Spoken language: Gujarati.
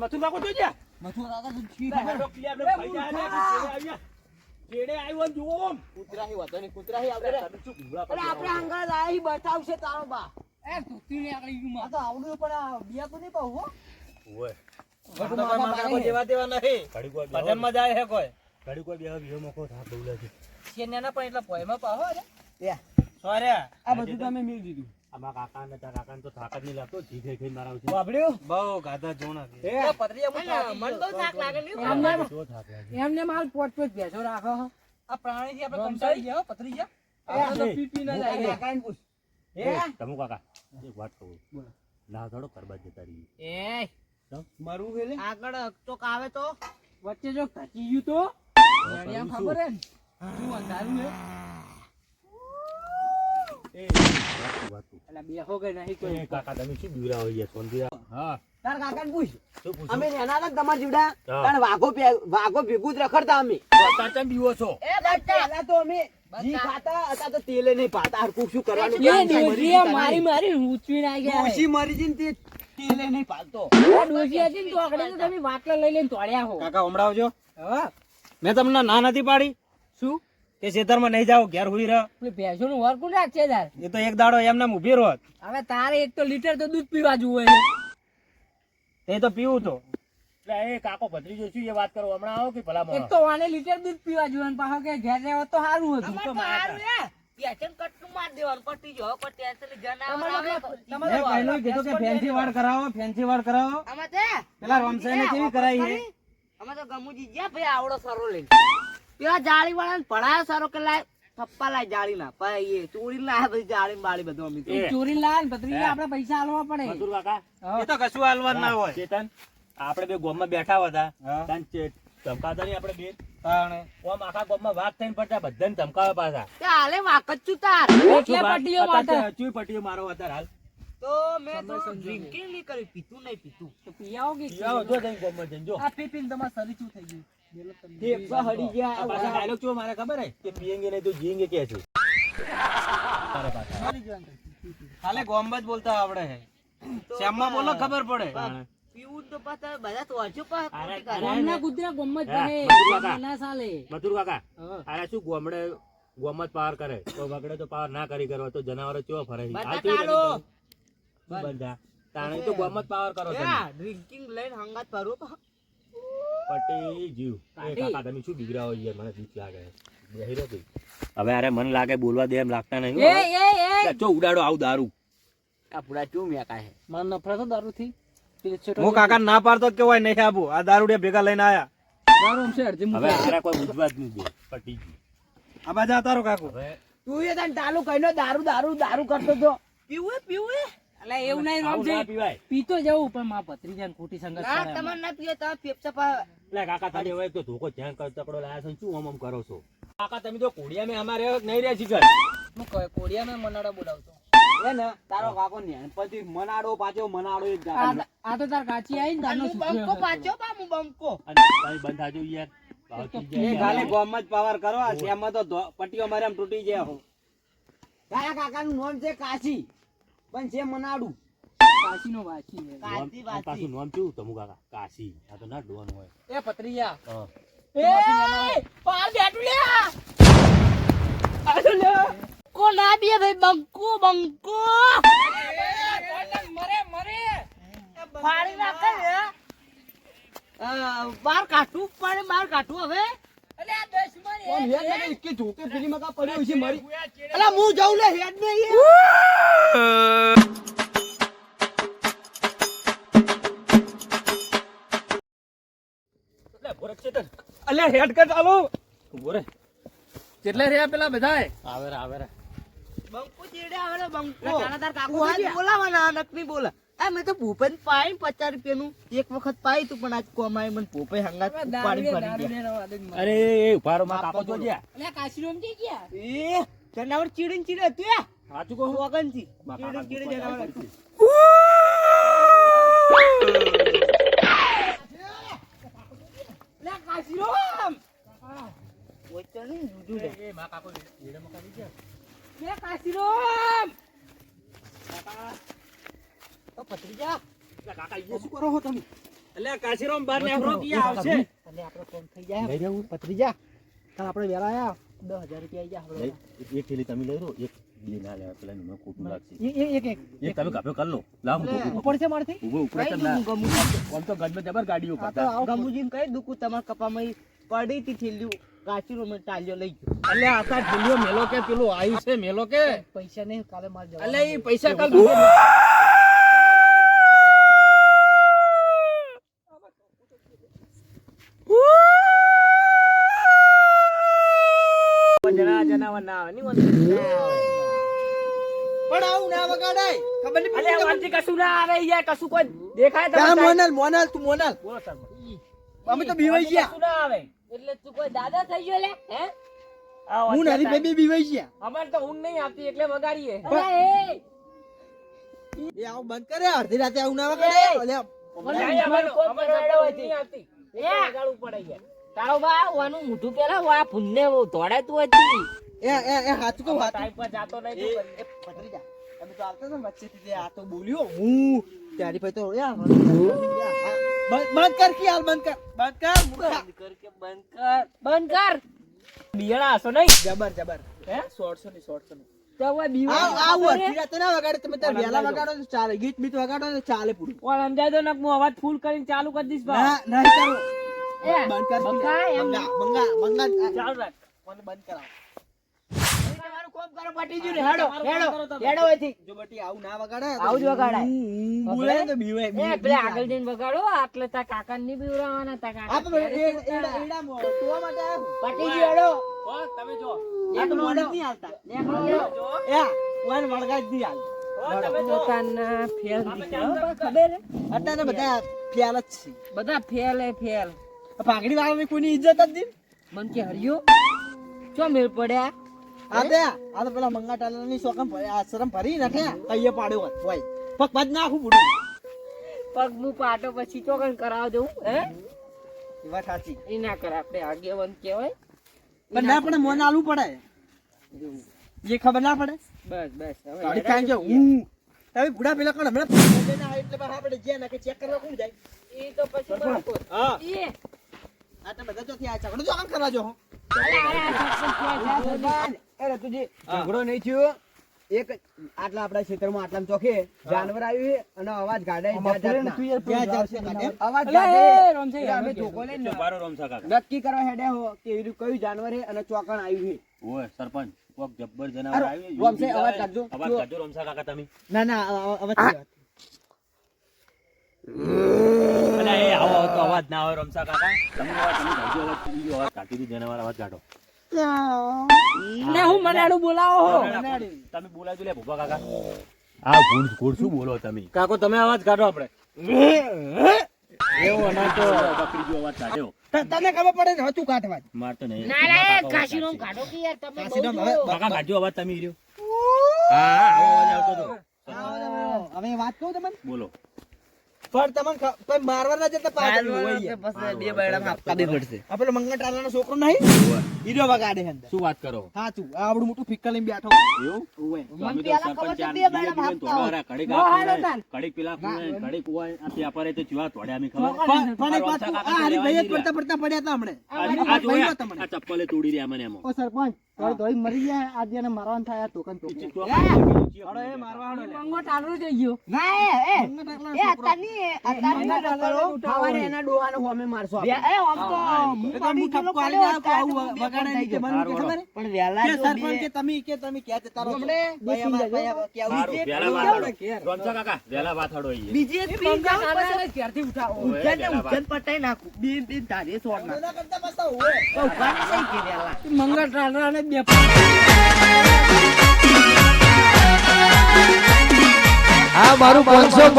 મથુર બાપુ જોઈ મથુર કાકા તો હેડો ક્લિયર આપણે ભાઈ જાય ને આપણે આવ્યા. કેડે આવ્યો જુઓ આમ. કૂતરાહી વાતો નહીં કૂતરાહી આવડે રે. અરે આપણે બતાવશે તારો બા. એ ને આગળ તો પણ આ બિયા તો નહીં પાહું હો. ઓય. જેવા તેવા નહીં બેહો. ભજનમાં જાય છે કોઈ. ઘડી કોઈ બેહો, બેહો મોકો થાક બહુ લાગે. શેન્યાના પણ એટલા પોયમાં પાહો રે. સોરે આ બધું તમે મેળ દીધું. આમાં કાકા ને તારા કાકાને તો થાક જ નહીં લાગતો. જી ખાઈ ખાઈને મારા ઉછળી. વાપડ્યું બહુ ગાધા જોણા છે. એ પતરીયા મન બહુ થાક લાગે ને આમાં કેવો થાક લાગે. એમને માલ પોટ પોટ ભેંસો રાખો આ પ્રાણી થી આપણે કંટાળી ગયા હો, પતરી ગયા. આપણે તો એ, પી પી ના આ જાય. કાકાને પૂછ. એ, તમુ કાકા એક વાત કહું. કરવા જતા રહીએ. એ મારું આગળ ચોક આવે તો. વચ્ચે જો ધચી ગયું તો? ખબર હે ને? શું અંધારું હે? એ, વાતું, વાતું. બેહો કે નહીં કોઈ. કાકા તમે શું બીવડાવો યાર, શાંતિ હા. તાર કાકાને પૂછ. અમે નેના હતા ને જીવડા. તાણ વાઘો વાઘો ભેગું જ રખડતા અમે. તો બીવો છો? એ બચ્ચા. પહેલા તો અમે ઘી ખાતા અત્યારે તો તેલે નહીં પાતા હરખું શું કરવાનું? એ કામ છે, મરી ડોશીએ જતા મારી મારી ઊંચવી નાખ્યા ડોશી મરી જઈને તે તેલે નહીં પાલતો આ હતી તો આકડે તો તમે વાટલા લઈ લઈને તોડ્યા હો. કાકા હમણાવજો હા. મેં તમને ના નથી પાડી. શું? કે ખેતરમાં નહીં જાવ ઘેર હુઈ રહ. પેલી ભેંસોનું વર કોણ રાખશે તાર? એ તો એક દાડો એમને ઊભી રહો. હવે તારે એક તો લીટર તો દૂધ પીવા જુએ તે તો પીવું તો. એટલે એ કાકો ભત્રીજો છું એ વાત કરો. હમણાં આવો કે ભલા એક તો વાને લીટર દૂધ પીવા જુએ ને પાછો કે ઘેર રહેવો તો સારું હતું. તો મારા મેં પહેલું કીધું કે ફેન્સી વાળ કરાવો ફેન્સી વાળ કરાવો. પેલા રમસાઈને કેવી કરાઈ છે અમે તો ગમુજી ગયા ભાઈ આવડો સારો લઈ પેલા જાળી વાળા ભણાયો સારો કે લાય? થપ્પા લાય જાળી ના પછી ચોરી લાય પછી જાળી બાળી બધું અમે ચોરી લાય ને બત્રી આપણે પૈસા હાલવા પડે. મધુર કાકા એ તો કશું હાલવા ના હોય. ચેતન આપણે બે ગોમમાં બેઠા હતા. ધમકાતા નહીં આપણે બે. ઓમ આખા ગોમમાં વાત થઈને પડતા બધાને ધમકાવે પાછા. હાલે વાક જ તાર. એટલે પટ્ટીઓ માટે અત્યારે પટ્ટીઓ મારો અત્યારે હાલ. તો મેં તો ડ્રિંકિંગ નહીં કર્યું પીતું નહીં પીતું તો પીયાઓ જો જઈને ગોમમાં જઈને જો. આ પી પીને તમારે શરીર શું થઈ ગયું? હડી ગયા પાછા dialogue ચેવો મારે ખબર હે? કે પીએંગે નહીં તો જીએંગે કે છે. તારા પાછા. ખાલી ગોમમાં જ બોલતા આવડે શ્યામમાં બોલો ખબર પડે. પીવું તો પાછા બધા તો હજુ પાછા અરે, ખોટી કરે. કૂતરા. ના મથુર કાકા. શું ગોમડે તો વગડે તો પાવર ના કરી કરો તો જનાવરો ચેવો ફરે બધા તાણે તો ગોમત જ પાવર કરો ડ્રિંકિંગ લઈને હંગાત ફરું પટી જીવ. એ કાકા તમે શું બીગડાવો યાર? મને બીક લાગે. બેહી રહો હવે અરે મન લાગે બોલવા દે એમ લાગતા નહીં એ એ એ. ચો ઉડાડો આવું દારૂ. આ પૂરા ચૂ મેકા હે? મને નફરત દારૂ થી હું કાકા ના પાડતો કેવાય નહીં આબુ આ દારૂ ભેગા લઈને આયા. દારૂ છે અડધી હવે મૂકી. કોઈ બુજવા નહીં દે. પટી આ બાજા તારો કાકુ. તું એ તને તાલુ કહીને દારૂ દારૂ દારૂ કરતો તો. પીવું એ, પીવું એ. એવું નહીં રોમ રામજી. પીતો જવું પણ માં ભત્રીજાને ખોટી સંગત ના કરે ના પીયો તો ફેફસા પા- એટલે કાકા તમે હવે તો ધોકો ધ્યાન કર તકડો લાયા છો શું આમ આમ કરો છો? કાકા તમે તો કોડિયા મે અમારે નહીં રહે શીખર હું કહે, કોડિયામાં મનાડો બોલાવતો. એ ને તારો કાકો નેણપતિ મનાડો પાછો મનાડો એક આ આ તો તાર કાચી આવી ને તારનો બંકો પાછો બા હું બંકો. અને તમે બંધાજો યાર. ભાવથી એ જાય. ખાલી યાર. ગોમમાં જ પાવર કરો આ તો પટ્ટીઓ મારે આમ તૂટી જાય કાકા તારા કાકાનું નામ છે કાશી. પણ છે મનાડું કાચીનો વાચી છે. નોમ- કાચી પાછું નામ કેવું તમુ કાકા કાશી આ તો ના ડોન હોય એ પતરીયા હા એ પાર બેઠું લે કો ના ભાઈ બંકો બંકો મરે મરે ફાડી નાખે ને. અ, પડે બહાર કાઢવું હવે કોણ હેડ લાગે ઇસકે ઝોકે પેલી મકા પડ્યો છે મારી. અલા હું જાઉં લે હેડ ને હેડ કર ચાલો. બોરે. કેટલા રહ્યા પેલા બધાય? આવે રે આવે રે. બંકો ચેડે આવે બંકો. એટલે કાના તાર કાકો? બોલાવાના નક બોલા. આ મેં તો ભૂપેન પાઈ પચાસ રૂપિયાનું એક વખત પાઈ તું પણ આજ કોમાય મને ભૂપે હંગાત પાડી પડી ગયા અરે એ ઉભારો માં કાપો તો ગયા અલે કાચી રોમ જઈ ગયા? એ જનાવર ચીડીન ચીડે તું આ સાચું કહું? વગનથી ચીડીન ચીડે જનાવર લે. એ માં કાશીરામ! ઓ ભત્રીજા, એટલે કાકા ઈ શું કરો છો તમે? એટલે કાશીરામ બાર ને આપણો આવશે? અને આપણો ફોન થઈ જાય. પત્રીજા કાલ આપણે વેલા આયા. દસ હજાર રૂપિયા આવી જાય એક થેલી તમે લઈ લો એક બે ના લે પેલા મને ખોટું લાગશે. આપણે એક એક એક તમે કાપ્યો કર લો. લાવ હું ઉપર છે મારથી? ઊભો ઉપર કઈ જ દુખું ના આમ તો ગજમાં જબર ગાડીઓ કરતા આવો ગમુજીને કઈ દુખું કપામાં પડી તી થેલીઓ. કાચીનો મેં ટાલ્યો લઈ ગયો. એટલે આ તાર મેલો કે પેલું આયુ છે મેલો કે? પૈસા નહીં કાલે માર જવા એટલે ઈ પૈસા કાલ જણા જનાવર ના આવે. નહીં વંદે ના આવે. પણ આવું ના વગાડાય. ખબર નહીં અલે વંદે કશું ના આવે યાર કશું કોઈ દેખાય તા મોનલ મોનલ તું મોનલ. બોલો સરપંચ. અમે તો બીવાઈ ગયા. કશું ના આવે. એટલે તું કોઈ દાદા થઈ ગયો લે હે? હું નાની બેબી બીવાઈ ગયા. અમારે તો ઊંઘ નહીં આવતી એટલે વગાડીએ. એ! આવું બંધ કરે અડધી રાતે આવું ના વગાડે. અમારે કોઈ આવતી. વગાડવું પડે યાર. તારો બા વાનું મોઢું પેલા વા ભૂંડને દોડાતું હતી. એ એ એ હાચું કહું હાચું. ટાઈમ પર જાતો નહીં એ તું એ અમે તો આવતા ને વચ્ચેથી તે આ તો બોલ્યો હું ત્યારે પછી તો યાર બંધ બંધ કર કે હાલ બંધ કર બંધ કર બંધ કર કે બંધ કર. બંધ કર. બિયાણા હશો નહીં? જબર જબર. હે? સોળસો ની સોળસો ની તો હવે આવ બિયાણા આવ ખબર અડધી રાતે ના વગાડે તમે તાર ઓલા વહેલા સમજાય વગાડો ચાલે ગીત બીત વગાડો ચાલે પૂરું. ઓલ સમજાય દો ને હું અવાજ ફૂલ કરીને ચાલુ કરી દઈશ બંધ કર બંકા બંગા બંગા બંગા ચાલુ રાખ મને બંધ કરાવ તમારું કોમ કરો પટી ગયું ને હેડો હેડો હેડો અહીંથી જો બટી આવું ના વગાડે આવું જ વગાડાય. બોલે તો બીવે એ પેલા આગળ જઈને વગાડો આટલે તા કાકા ની બીવરાવાના તા કાકા આ તો એ- એ- એડા- એડા મો- ટોવા માટે પટી ગયું હેડો તમે જો આ તો મોડે જ નહીં હાલતા. એ, ઓને વળગાડ જ નહીં હાલ. પોતાના ફેલ ખબર અત્યારે બધા ફેલ જ છે બધા ફેલ ફેલ પાઘડી વાળાની કોઈની ઇજ્જત જ મન કે હરિયો ચો મેળ પડ્યા? આ બે આ તો પેલા મંગા ટાલરની શોખમ ભરી- ભરી નાખે કહીએ પાડ્યો હોત હોય. પગ પગ નાખું પૂરું પગ મુ પાટો પછી ચોકન કરાવ દઉં હે? એ વાત સાચી. એ ના કરે આપણે આગેવન કહેવાય. પણ ના પડે મોન આલવું પડે. એ ખબર ના પડે. બસ બસ હવે ગાડી કાંઈ જો હું તમે બુડા પેલા કોણ હમણાં એટલે આપણે ચેક કરવા કોણ જાય? એ તો પછી હા. એ આ બધા ચોથી આ ઝઘડો જો આમ કરવા જો હો. એ ઝઘડો નહીં થયો એક આટલા આપણા ક્ષેત્રમાં આટલા ચોખે જાનવર આવ્યું છે અને અવાજ. અવાજ ગાડે. અમે. લઈને નક્કી કરવા હેડે હો કે રીતે કયું જાનવર છે અને ચોકણ આવ્યું છે ઓય સરપંચ કોક જબ્બર જનાવર આવ્યું રોમસે, અવાજ કાઢજો. અવાજ કાઢજો રમસા કાકા તમે ના ના આ- આ- આ વચ્ચે વાત. અલા, એ આવો આવો તો અવાજ ના આવે રમસા કાકા. તમે અવાજ તમે કાઢજો અવાજ બીજો અવાજ કાઢી દીધો જનાવર અવાજ કાઢો. ને હું મનાડું બોલાવો. તમે બોલાવજો લે ભૂપા કાકા. આ ભૂલ ભૂલ શું બોલો તમે? કાકો તમે અવાજ કાઢો આપણે. એવો ના તો બકરી જેવો અવાજ કાઢ્યો તને ખબર પડે હતું કાઢવા માર તો નહીં. ના ના એ કાઢો કે યાર તમે બહુ કાકા કાઢજો અવાજ તમે રહ્યો હા હા આવો અવાજ આવતો હતો. હવે વાત કહું તમને? બોલો. પણ તમને ખ- મારવા ના જતા પાછળ હોય. પછી બે બૈડા આપવા બી પડશે આ પેલો મંગા ટાલાનો છોકરો નહીં હીરો વગાડે અંદર શું વાત કરો સાચું આ આવડું મોટું ફિક્કર લઈને બેઠો એવું હોય. તો અમે તો પેલા સરપંચ ખબર તો બે બૈડા દીએ ભાગતા તોડવા રહ્યા. ઘડીક બહુ આ હાલો ખૂણે, તાન. ઘડીક પેલા ઘડીક કુવાય, આ તો ચૂહા તોડ્યા અમે ખબર? પણ પણ એક વાત આ કાકા તો ભાઈ પડતા પડતા પડ્યા હતા હમણે આ- આ જોયા? આ ચપ્પલે તોડી રહ્યા મને એમાં. ઓ સરપંચ થોડી ધોઈ મરી ગયા આજે એને મારવાનું થાય આ ટોકન ટોકન. તો આપણે એ! મારવાનો મંગો ટાળું જઈ ગયો. ના એ એ! એ અતાની અત્યારની ના કરો સવારે એના ડોહાને હોમે આપણે. એ આમ તો હું ઠપકો આલી જાઉં કે આવું વગાડે નહીં કે મને કે ખબર? પણ વેલા કે સરપંચ કે તમે કે તમે કે? ભાઈ અમારે કે આવું કે વેલા વાત. હાડો. કાકા, વેલા વાત હડો ઈ બીજી એક જાવ પછી ક્યારથી ઉઠાવો. ઓય, ઉજ્જૈન ને વહેલા પટાઈ નાખું. બે બે તારે સોડ ના કરતા પાછા હોય. તો સહી કે વેલા મંગળ ટાળરાને બે આ મારું પાંચસો